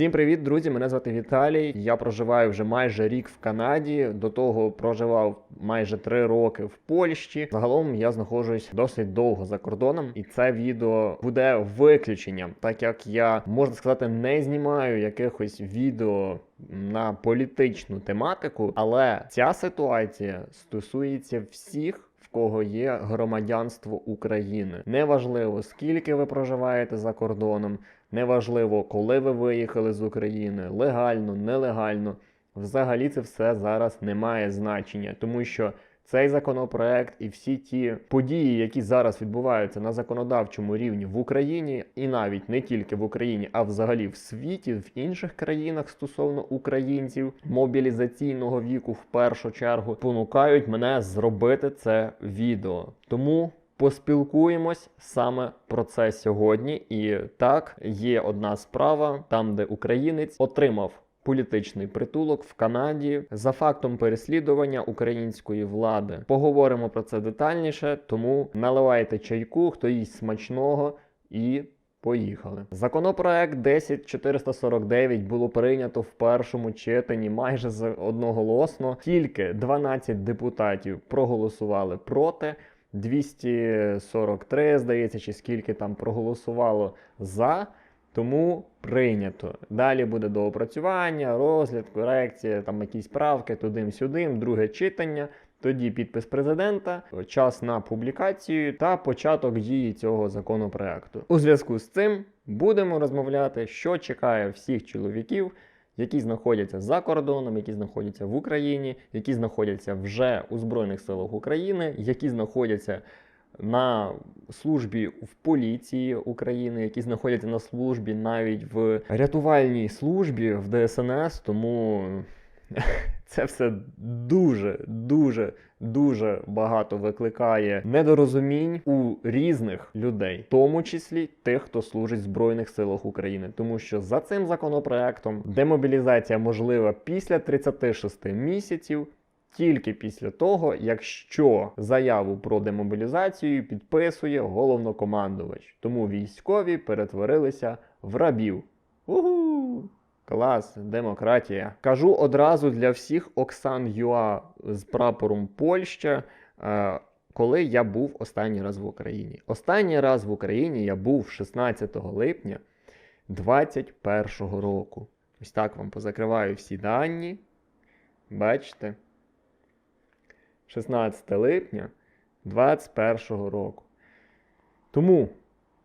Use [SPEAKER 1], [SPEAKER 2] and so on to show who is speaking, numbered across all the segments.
[SPEAKER 1] Всім привіт, друзі! Мене звати Віталій. Я проживаю вже майже рік в Канаді. До того проживав майже три роки в Польщі. Загалом я знаходжусь досить довго за кордоном, і це відео буде виключенням, так як я можна сказати не знімаю якихось відео на політичну тематику, але ця ситуація стосується всіх. В кого є громадянство України, неважливо скільки ви проживаєте за кордоном, Неважливо, коли ви виїхали з України, легально, нелегально. Взагалі це все зараз не має значення, тому що цей законопроект і всі ті події, які зараз відбуваються на законодавчому рівні в Україні, і навіть не тільки в Україні, а взагалі в світі, в інших країнах стосовно українців мобілізаційного віку, в першу чергу, понукають мене зробити це відео. Тому. Поспілкуємось саме про це сьогодні. І так, є одна справа, там, де українець отримав політичний притулок в Канаді за фактом переслідування української влади. Поговоримо про це детальніше, тому наливайте чайку, хто їсть смачного і. Поїхали. Законопроект 10449 було прийнято в першому читанні майже одноголосно. Тільки 12 депутатів проголосували проти. 243, здається, чи скільки там проголосувало за, тому прийнято. Далі буде доопрацювання, розгляд, корекція, там якісь правки, туди-сюди, друге читання. Тоді підпис президента, час на публікацію та початок дії цього законопроекту. У зв'язку з цим будемо розмовляти, що чекає всіх чоловіків які знаходяться за кордоном, які знаходяться в Україні, які знаходяться вже у Збройних силах України, які знаходяться на службі в поліції України, які знаходяться на службі навіть в рятувальній службі в ДСНС, тому це все дуже, дуже, дуже багато викликає недорозумінь у різних людей, в тому числі тих, хто служить в Збройних силах України. Тому що за цим законопроектом демобілізація можлива після 36 місяців. Тільки після того, якщо заяву про демобілізацію підписує головнокомандувач, тому військові перетворилися в рабів. Угу! Клас, демократія. Кажу одразу для всіх Оксан Юа з прапором Польща. Е, коли я був останній раз в Україні. Останній раз в Україні я був 16 липня 2021 року. Ось так вам позакриваю всі дані. Бачите? 16 липня 2021 року. Тому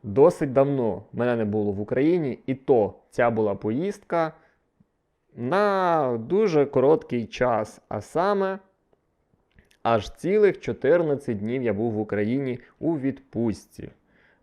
[SPEAKER 1] Досить давно мене не було в Україні, і то ця була поїздка на дуже короткий час. А саме аж цілих 14 днів я був в Україні у відпустці.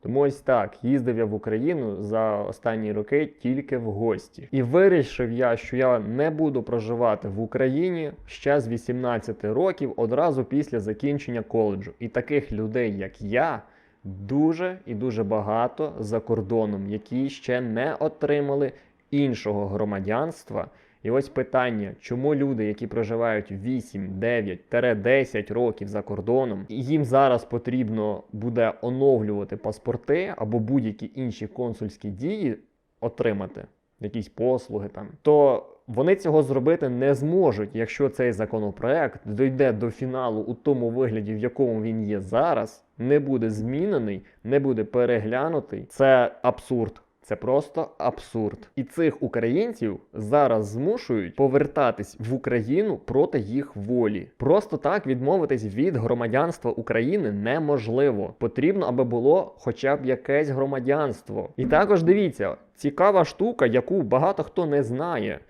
[SPEAKER 1] Тому ось так їздив я в Україну за останні роки тільки в гості. І вирішив я, що я не буду проживати в Україні ще з 18 років одразу після закінчення коледжу. І таких людей, як я дуже і дуже багато за кордоном, які ще не отримали іншого громадянства. І ось питання, чому люди, які проживають 8, 9-10 років за кордоном, їм зараз потрібно буде оновлювати паспорти або будь-які інші консульські дії отримати, якісь послуги там, то вони цього зробити не зможуть, якщо цей законопроект дойде до фіналу у тому вигляді, в якому він є зараз, не буде змінений, не буде переглянутий. Це абсурд. Це просто абсурд. І цих українців зараз змушують повертатись в Україну проти їх волі. Просто так відмовитись від громадянства України неможливо. Потрібно, аби було хоча б якесь громадянство. І також дивіться, цікава штука, яку багато хто не знає.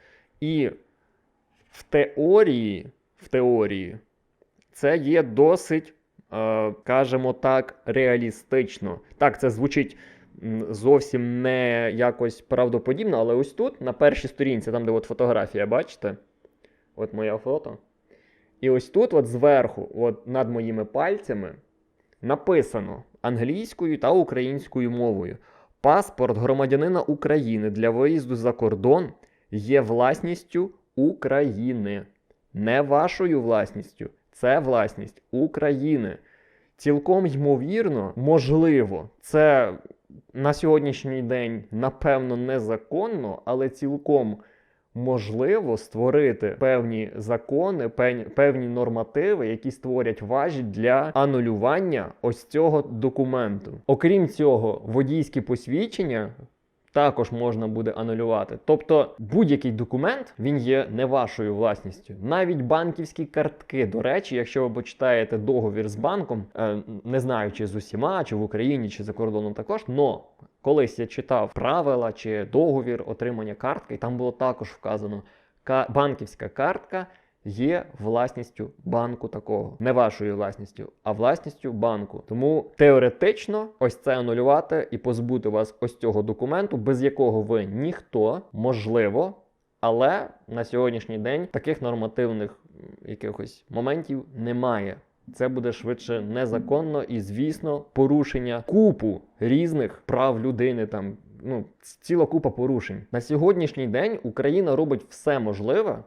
[SPEAKER 1] І в теорії, в теорії це є досить, е, кажемо так, реалістично. Так, це звучить зовсім не якось правдоподібно, але ось тут, на першій сторінці, там, де от фотографія, бачите? От моя фото. І ось тут, от зверху, от над моїми пальцями, написано англійською та українською мовою. Паспорт громадянина України для виїзду за кордон є власністю України. Не вашою власністю. Це власність України. Цілком ймовірно, можливо, це на сьогоднішній день, напевно, незаконно, але цілком можливо створити певні закони, певні, нормативи, які створять важіль для анулювання ось цього документу. Окрім цього, водійські посвідчення. Також можна буде анулювати. Тобто будь-який документ він є не вашою власністю. Навіть банківські картки. До речі, якщо ви почитаєте договір з банком, е, не знаю, чи з усіма, чи в Україні, чи за кордоном також, но колись я читав правила чи договір отримання картки, і там було також вказано, ка- банківська картка є власністю банку такого, не вашою власністю, а власністю банку. Тому теоретично ось це анулювати і позбути вас ось цього документу, без якого ви ніхто, можливо. Але на сьогоднішній день таких нормативних якихось моментів немає. Це буде швидше незаконно і, звісно, порушення купу різних прав людини. Там ну ціла купа порушень. На сьогоднішній день Україна робить все можливе,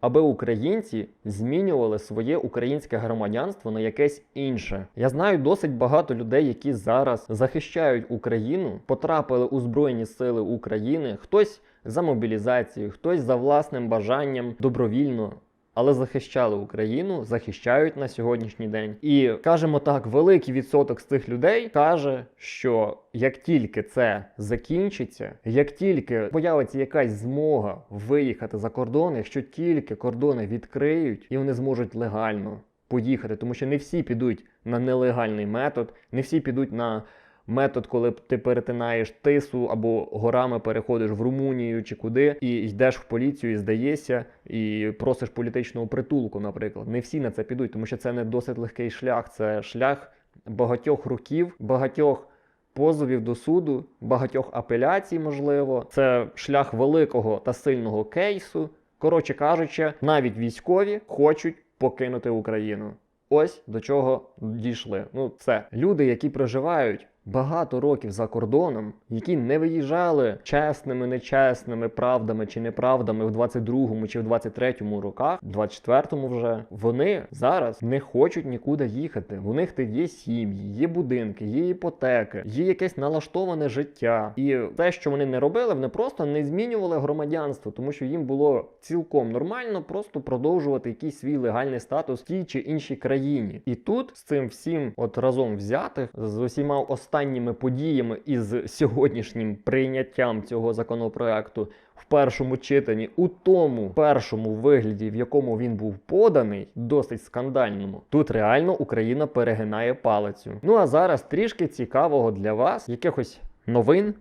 [SPEAKER 1] аби українці змінювали своє українське громадянство на якесь інше. Я знаю досить багато людей, які зараз захищають Україну, потрапили у Збройні Сили України. Хтось за мобілізацією, хтось за власним бажанням добровільно. Але захищали Україну, захищають на сьогоднішній день. І кажемо так, великий відсоток з цих людей каже, що як тільки це закінчиться, як тільки появиться якась змога виїхати за кордон, якщо тільки кордони відкриють і вони зможуть легально поїхати, тому що не всі підуть на нелегальний метод, не всі підуть на метод, коли ти перетинаєш тису або горами переходиш в Румунію чи куди, і йдеш в поліцію, і здаєшся, і просиш політичного притулку, наприклад. Не всі на це підуть, тому що це не досить легкий шлях. Це шлях багатьох років, багатьох. Позовів до суду, багатьох апеляцій, можливо, це шлях великого та сильного кейсу. Коротше кажучи, навіть військові хочуть покинути Україну. Ось до чого дійшли. Ну, це люди, які проживають багато років за кордоном, які не виїжджали чесними, нечесними правдами чи неправдами в 22-му чи в 23-му роках, в 24-му вже вони зараз не хочуть нікуди їхати. У них є сім'ї, є будинки, є іпотеки, є якесь налаштоване життя. І те, що вони не робили, вони просто не змінювали громадянство, тому що їм було цілком нормально просто продовжувати якийсь свій легальний статус в тій чи іншій країні. І тут з цим всім, от разом взятих, з усіма останніми подіями і з сьогоднішнім прийняттям цього законопроекту в першому читанні, у тому першому вигляді, в якому він був поданий, досить скандальному, тут реально Україна перегинає палицю. Ну а зараз трішки цікавого для вас, якихось новин.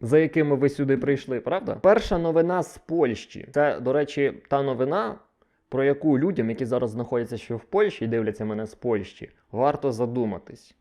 [SPEAKER 1] За якими ви сюди прийшли, правда? Перша новина з Польщі. Це, до речі, та новина, про яку людям, які зараз знаходяться ще в Польщі і дивляться мене з Польщі, варто задуматись.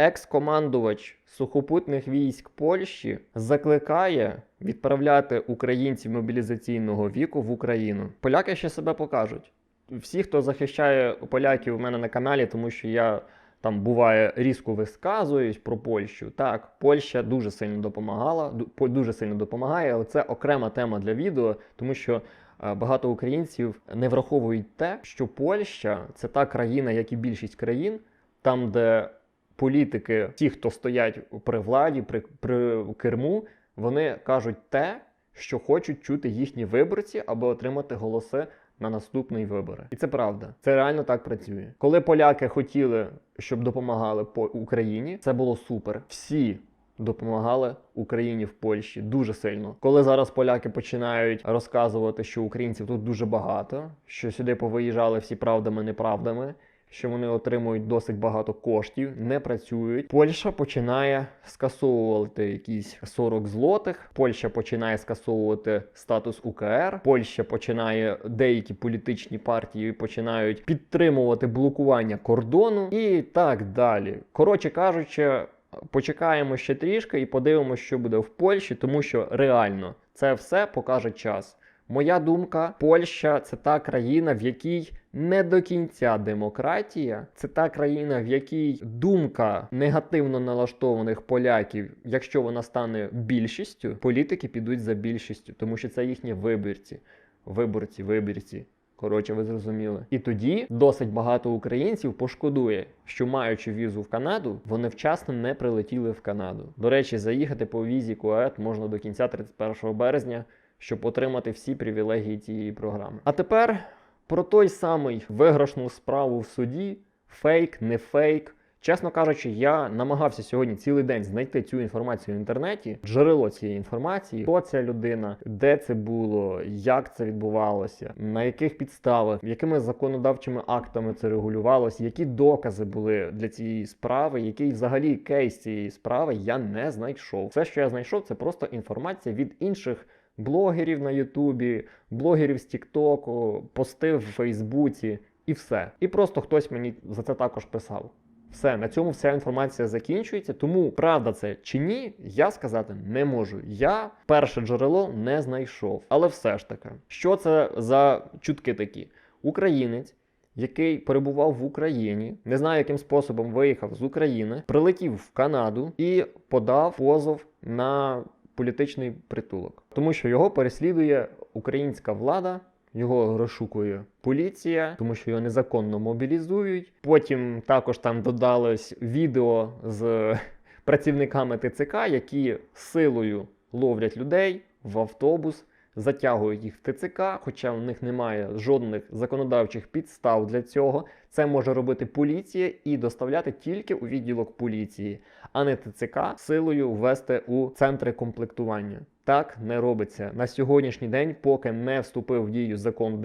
[SPEAKER 1] Екс-командувач сухопутних військ Польщі закликає відправляти українців мобілізаційного віку в Україну. Поляки ще себе покажуть. Всі, хто захищає поляків у мене на каналі, тому що я там буває різко висказуюсь про Польщу. Так, Польща дуже сильно допомагала, дуже сильно допомагає, але це окрема тема для відео, тому що е, багато українців не враховують те, що Польща це та країна, як і більшість країн, там, де політики, ті, хто стоять при владі, при, при керму, вони кажуть те, що хочуть чути їхні виборці, аби отримати голоси на наступні вибори. І це правда. Це реально так працює. Коли поляки хотіли, щоб допомагали по Україні, це було супер. Всі. Допомагали Україні в Польщі дуже сильно. Коли зараз поляки починають розказувати, що українців тут дуже багато, що сюди повиїжджали всі правдами, неправдами, що вони отримують досить багато коштів, не працюють. Польща починає скасовувати якісь 40 злотих. Польща починає скасовувати статус УКР. Польща починає деякі політичні партії починають підтримувати блокування кордону і так далі. Коротше кажучи. Почекаємо ще трішки і подивимося, що буде в Польщі, тому що реально це все покаже час. Моя думка, Польща це та країна, в якій не до кінця демократія. Це та країна, в якій думка негативно налаштованих поляків, якщо вона стане більшістю, політики підуть за більшістю, тому що це їхні виборці, виборці, вибірці. Коротше, ви зрозуміли. І тоді досить багато українців пошкодує, що маючи візу в Канаду, вони вчасно не прилетіли в Канаду. До речі, заїхати по візі КУЕТ можна до кінця 31 березня, щоб отримати всі привілегії цієї програми. А тепер про той самий виграшну справу в суді: фейк, не фейк. Чесно кажучи, я намагався сьогодні цілий день знайти цю інформацію в інтернеті, джерело цієї інформації, хто ця людина, де це було, як це відбувалося, на яких підставах, якими законодавчими актами це регулювалося, які докази були для цієї справи, який взагалі кейс цієї справи я не знайшов. Все, що я знайшов, це просто інформація від інших. Блогерів на Ютубі, блогерів з Тіктоку, пости в Фейсбуці і все. І просто хтось мені за це також писав. Все, на цьому вся інформація закінчується. Тому правда це чи ні, я сказати не можу. Я перше джерело не знайшов. Але все ж таки, що це за чутки такі? Українець, який перебував в Україні, не знаю, яким способом виїхав з України, прилетів в Канаду і подав позов на політичний притулок, тому що його переслідує українська влада. Його розшукує поліція, тому що його незаконно мобілізують. Потім також там додалось відео з працівниками ТЦК, які силою ловлять людей в автобус, затягують їх в ТЦК, хоча в них немає жодних законодавчих підстав для цього. Це може робити поліція і доставляти тільки у відділок поліції, а не ТЦК силою ввести у центри комплектування. Так не робиться на сьогоднішній день, поки не вступив в дію закон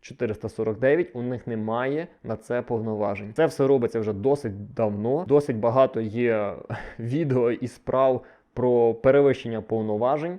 [SPEAKER 1] 10449, у них немає на це повноважень. Це все робиться вже досить давно. Досить багато є відео і справ про перевищення повноважень.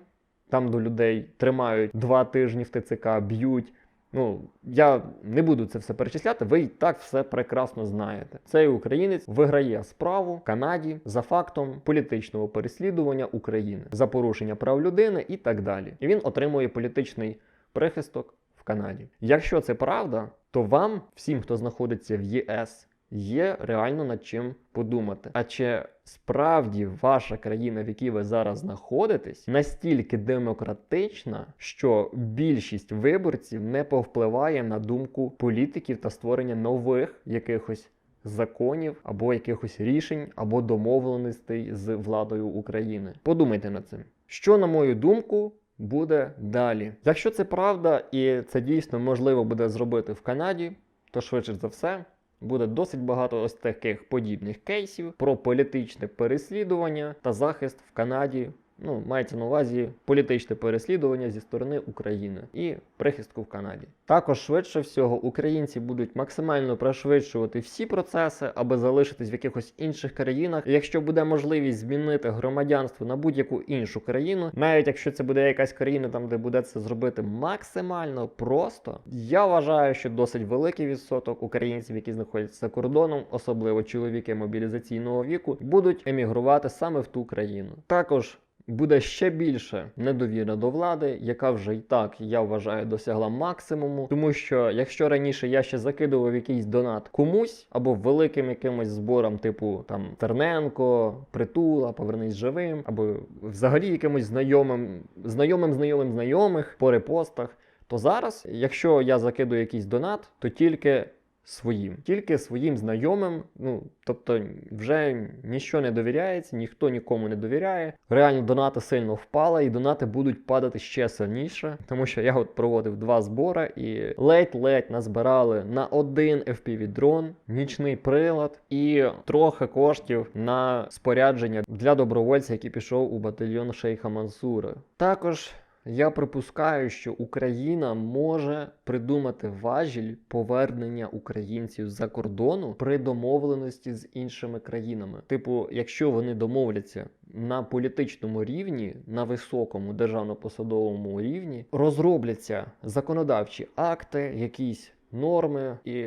[SPEAKER 1] Там до людей тримають два тижні в ТЦК, б'ють. Ну, я не буду це все перечисляти, ви і так все прекрасно знаєте. Цей українець виграє справу Канаді за фактом політичного переслідування України за порушення прав людини і так далі. І він отримує політичний прихисток в Канаді. Якщо це правда, то вам, всім, хто знаходиться в ЄС, є реально над чим подумати. А чи справді ваша країна, в якій ви зараз знаходитесь, настільки демократична, що більшість виборців не повпливає на думку політиків та створення нових якихось законів або якихось рішень, або домовленостей з владою України? Подумайте над цим. Що, на мою думку, буде далі? Якщо це правда і це дійсно можливо буде зробити в Канаді, то швидше за все буде досить багато ось таких подібних кейсів про політичне переслідування та захист в Канаді. Ну, мається на увазі політичне переслідування зі сторони України і прихистку в Канаді. Також швидше всього українці будуть максимально пришвидшувати всі процеси, аби залишитись в якихось інших країнах. Якщо буде можливість змінити громадянство на будь-яку іншу країну, навіть якщо це буде якась країна, там де буде це зробити максимально просто, я вважаю, що досить великий відсоток українців, які знаходяться за кордоном, особливо чоловіки мобілізаційного віку, будуть емігрувати саме в ту країну. Також буде ще більше недовіра до влади, яка вже і так, я вважаю, досягла максимуму. Тому що якщо раніше я ще закидував якийсь донат комусь або великим якимось зборам, типу там Терненко, Притула, Повернись живим, або взагалі якимось знайомим, знайомим, знайомим знайомих по репостах, то зараз, якщо я закидую якийсь донат, то тільки своїм, тільки своїм знайомим. Ну тобто, вже ніщо не довіряється, ніхто нікому не довіряє. Реально донати сильно впали, і донати будуть падати ще сильніше, тому що я от проводив два збори і ледь-ледь назбирали на один fpv дрон, нічний прилад і трохи коштів на спорядження для добровольця, який пішов у батальйон Шейха Мансура. Також. Я припускаю, що Україна може придумати важіль повернення українців за кордону при домовленості з іншими країнами. Типу, якщо вони домовляться на політичному рівні, на високому державно-посадовому рівні, розробляться законодавчі акти, якісь норми і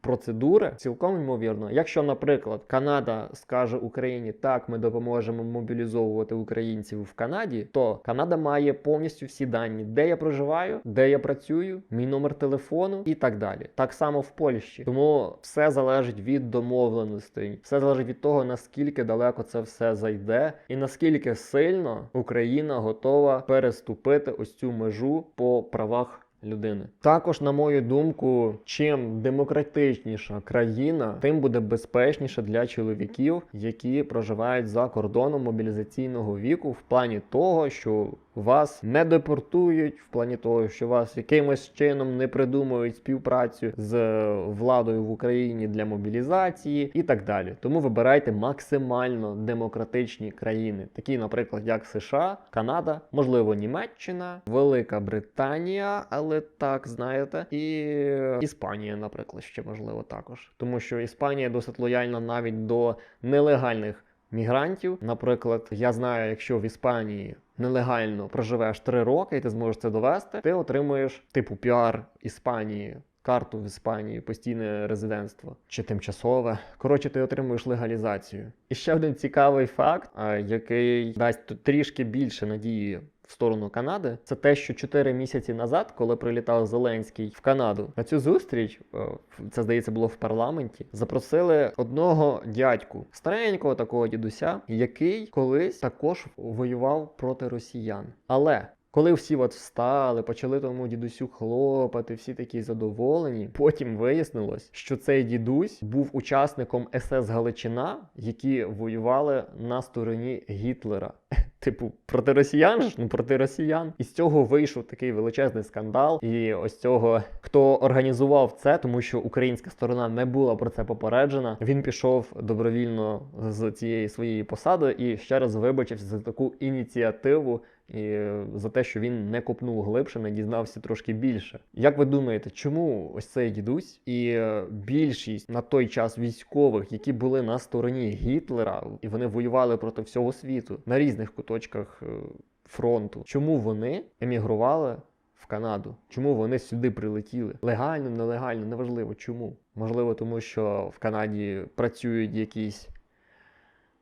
[SPEAKER 1] процедури цілком ймовірно. Якщо, наприклад, Канада скаже Україні, так, ми допоможемо мобілізовувати українців в Канаді, то Канада має повністю всі дані, де я проживаю, де я працюю, мій номер телефону і так далі. Так само в Польщі. Тому все залежить від домовленостей, все залежить від того, наскільки далеко це все зайде, і наскільки сильно Україна готова переступити ось цю межу по правах людини. Також, на мою думку, чим демократичніша країна, тим буде безпечніше для чоловіків, які проживають за кордоном мобілізаційного віку, в плані того, що вас не депортують, в плані того, що вас якимось чином не придумують співпрацю з владою в Україні для мобілізації і так далі. Тому вибирайте максимально демократичні країни, такі, наприклад, як США, Канада, можливо, Німеччина, Велика Британія, але так знаєте, і Іспанія, наприклад, ще можливо також, тому що Іспанія досить лояльна навіть до нелегальних. Мігрантів, наприклад, я знаю, якщо в Іспанії нелегально проживеш 3 роки і ти зможеш це довести, ти отримуєш типу піар Іспанії, карту в Іспанії, постійне резидентство чи тимчасове. Коротше, ти отримуєш легалізацію. І ще один цікавий факт, який дасть трішки більше надії. В сторону Канади, це те, що 4 місяці назад, коли прилітав Зеленський в Канаду, на цю зустріч, е, це здається було в парламенті, запросили одного дядьку, старенького такого дідуся, який колись також воював проти росіян. Але коли всі от встали, почали тому дідусю хлопати, всі такі задоволені. Потім вияснилось, що цей дідусь був учасником СС Галичина, які воювали на стороні Гітлера. Типу, проти росіян ж? Ну проти росіян. І з цього вийшов такий величезний скандал. І ось цього, хто організував це, тому що українська сторона не була про це попереджена. Він пішов добровільно з цієї своєї посади і ще раз вибачився за таку ініціативу. І за те, що він не копнув глибше, не дізнався трошки більше. Як ви думаєте, чому ось цей дідусь і е, більшість на той час військових, які були на стороні Гітлера, і вони воювали проти всього світу на різних куточках е, фронту, чому вони емігрували в Канаду? Чому вони сюди прилетіли? Легально, нелегально, неважливо. Чому? Можливо, тому що в Канаді працюють якісь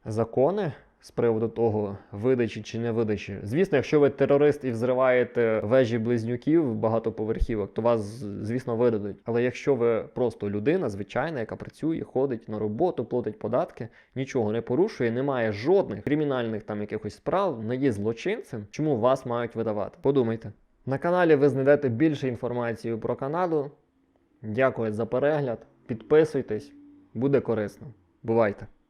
[SPEAKER 1] закони з приводу того, видачі чи не видачі. Звісно, якщо ви терорист і взриваєте вежі близнюків багатоповерхівок, то вас, звісно, видадуть. Але якщо ви просто людина, звичайна, яка працює, ходить на роботу, платить податки, нічого не порушує, не має жодних кримінальних там якихось справ, не є злочинцем, чому вас мають видавати? Подумайте. На каналі ви знайдете більше інформації про Канаду. Дякую за перегляд. Підписуйтесь, буде корисно. Бувайте!